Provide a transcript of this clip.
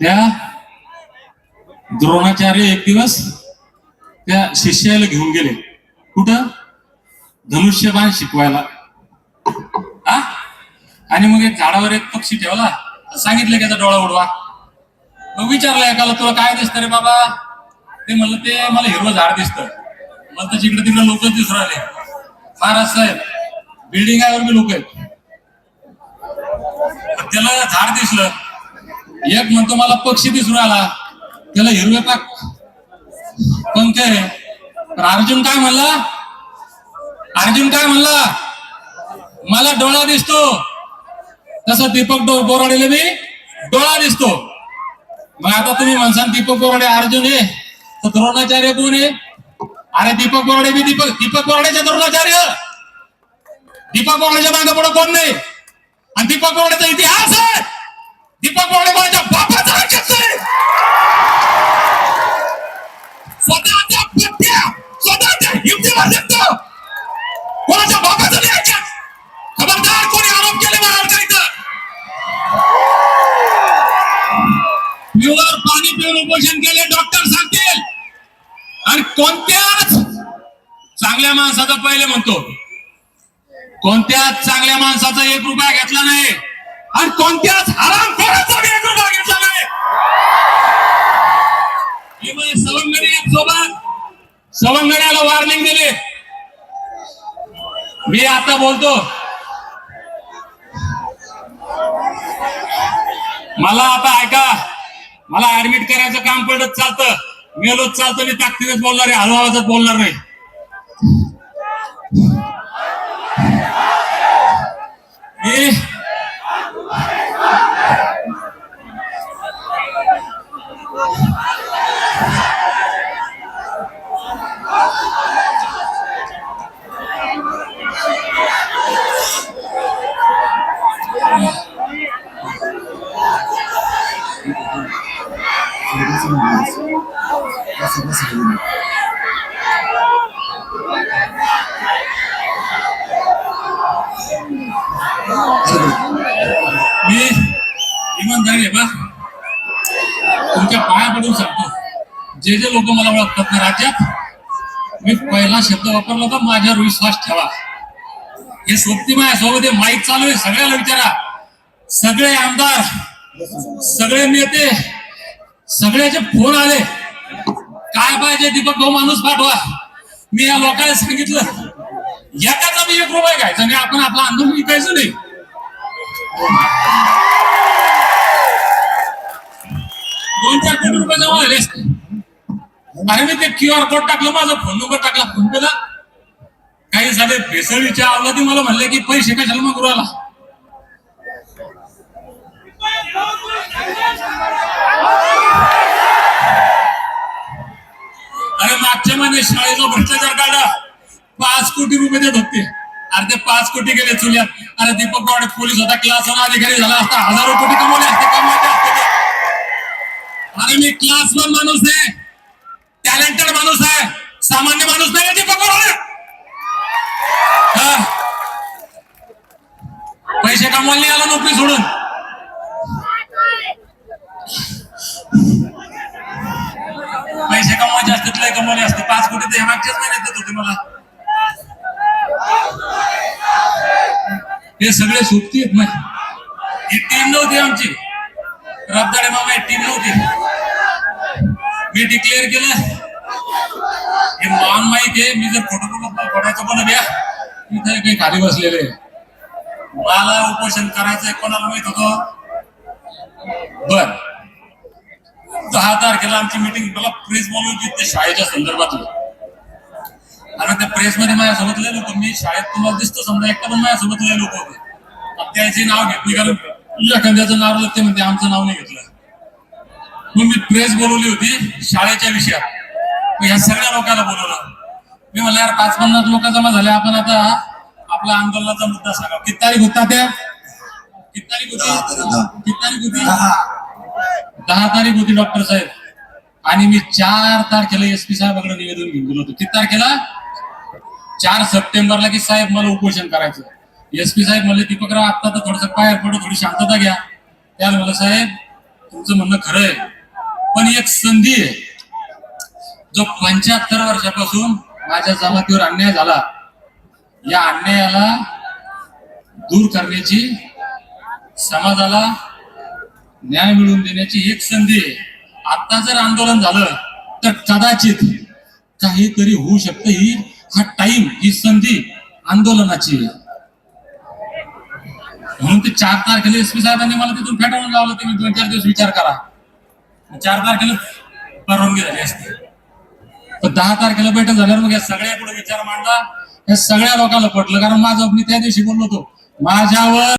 त्या द्रोणाचार्य एक दिवस त्या शिष्याला घेऊन गेले. कुठं? धनुष्यबाण शिकवायला. हा आणि मग एक झाडावर एक पक्षी ठेवला. सांगितलं की त्याचा डोळा उडवा. मग विचारलं एकाला तुला काय दिसतं रे बाबा? ते म्हणलं ते मला हिरवं झाड दिसतं. मला तर जिकडे तिकडे लोक दिसू राहिले. महाराज साहेब बिल्डिंग आहे लोक आहेत. त्याला झाड दिसलं. एक म्हणतो मला पक्षी दिसून आला. त्याला हिरवे पाक. पण ते तर अर्जुन काय म्हणला? अर्जुन काय म्हणला? मला डोळा दिसतो. तसं दीपक डो बोराडेला मी डोळा दिसतो. मग आता तुम्ही म्हणसान दीपक बोराडे अर्जुन आहे तर द्रोणाचार्य कोण आहे? अरे दीपक बोराडे मी दीपक दीपक बोराडेचा द्रोणाचार्य. दीपक बोराडेच्या मागे पुढे कोण नाही? आणि दीपक बोराडेचा इतिहास आहे. दीपक बोराडे माझ्या बापाचा ऐकत नाही स्वतःच्या पत्त्या स्वतःच्या हिमतीवर जगतो. कोणाच्या बापाचं नाही ऐकत खबरदार कोणी आरोप केले मला इथं? प्युअर पाणी पिऊन उपोषण केले डॉक्टर सांगतील आणि कोणत्याच चांगल्या माणसाचा पहिले म्हणतो. कोणत्याच चांगल्या माणसाचा एक रुपया घेतला नाही. आणि कोणत्याच हराम खोराचा एक रुपया घेतला नाही सवंगडी सोबत सवंगड्याला वॉर्निंग दिली मी आता बोलतो मला आता ऐका मला ऍडमिट करायचं काम पडत चालतं मेलोच चालतं मी ताकदीनेच बोलणार आहे हळू आवाजात बोलणार नाही मी मी इमानदारी बा. तुमच्या पाया पडून सांगतो. जे जे लोक मला ओळखतात ना राज्यात मी पहिला शब्द वापरला होता माझ्यावर विश्वास ठेवा. हे सोबती माझ्यासोबत माईक चालू आहे सगळ्याला विचारा. सगळे आमदार सगळे नेते सगळ्याचे फोन आले. काय पाहिजे दीपक भाऊ माणूस पाठवा. मी या लोकांना सांगितलं. एकाचा मी एक रुपये घ्यायचा. सांगा आपण आपला आंदोलन विकायचं नाही. दोन चार कोटी रुपये जमा झाले. असते अरे मी ते क्यू आर कोड टाकलं माझा फोन नंबर टाकला फोन पेला काही झाले भेसळीच्या अवलादी मला म्हणले की पैसे कशाला मग आला अरे शाळेचा भ्रष्टाचार काढा. पाच कोटी रुपये देत होते अरे ते पाच कोटी गेले चुल्यात. अरे दीपक गावडे पोलीस होता क्लास वन अधिकारी झाला असता. हजारो कोटी कमवले असते कमवायचे असते अरे मी क्लास वन माणूस आहे. टॅलेंटेड माणूस आहे. सामान्य माणूस नाही आहे दीपक गावडे हा. पैसे कमवायला नाही आला नोकरी सोडून पैसे कमवायचे असते लय कमवले असते. पाच कोटी तर मागच्याच महिन्यात देत होते मला. हे सगळे सोबती आहेत ही टीम नव्हती आमची. रबदाडे मामा ही टीम नव्हती. मी डिक्लेअर केलं. हे मान माहीत आहे. मी जर फोटो कोणाचं पण या इथे काही खाली बसलेले मला उपोषण करायचंय कोणाला माहीत होतं? बर. दहा तारखेला आमची मीटिंग मला प्रेस होती ते शाळेच्या संदर्भातली. आणि त्या प्रेस मध्ये माझ्यासोबत लय लोक मी शाळेत तुम्हाला दिसतो समजा एकटा पण माझ्यासोबत लय लोक होते. त्याचे नाव घेतले कारण एखाद्याचं नाव लागते म्हणजे आमचं नाव नाही घेतलं. मग मी प्रेस बोलवली होती शाळेच्या विषयात. मग ह्या सगळ्या लोकांना बोलवलं. मी म्हणलं यार पाच पन्नास लोक जमा झाले आपण आता आपला आंदोलनाचा मुद्दा सांगा किती तारीख होता त्या? किती तारीख होती? किती तारीख होती? दहा तारीख होती डॉक्टर साहेब. आणि मी चार तारखेला एस पी साहेबांकडे निवेदन घेऊन गेलो होतो. किती तारखेला? चार सप्टेंबरला की साहेब मला उपोषण करायचं. एस पी साहेब म्हणले दीपकराव आता तर थोडस पाय पडू थोडी शांतता घ्या. त्याला म्हणलं साहेब तुमचं म्हणणं खरं आहे. पण एक संधी आहे. जो पंच्याहत्तर वर्षापासून माझ्या जमातीवर अन्याय झाला या अन्यायाला दूर करण्याची समाजाला न्याय मिळवून देण्याची एक संधी आहे. आता जर आंदोलन झालं तर कदाचित काहीतरी होऊ शकतं. ही हा टाइम ही संधी आंदोलनाची आहे. म्हणून ते चार तारखेला एस पी साहेबांनी मला तिथून फेटाळून लावलं तुम्ही दोन चार दिवस विचार करा. चार तारखेला परवानगी झाली असते. पण दहा तारखेला बैठक झाल्यावर मग या सगळ्या पुढे विचार मांडला या सगळ्या लोकांना पटलं. कारण माझं मी त्या दिवशी बोललो होतो माझ्यावर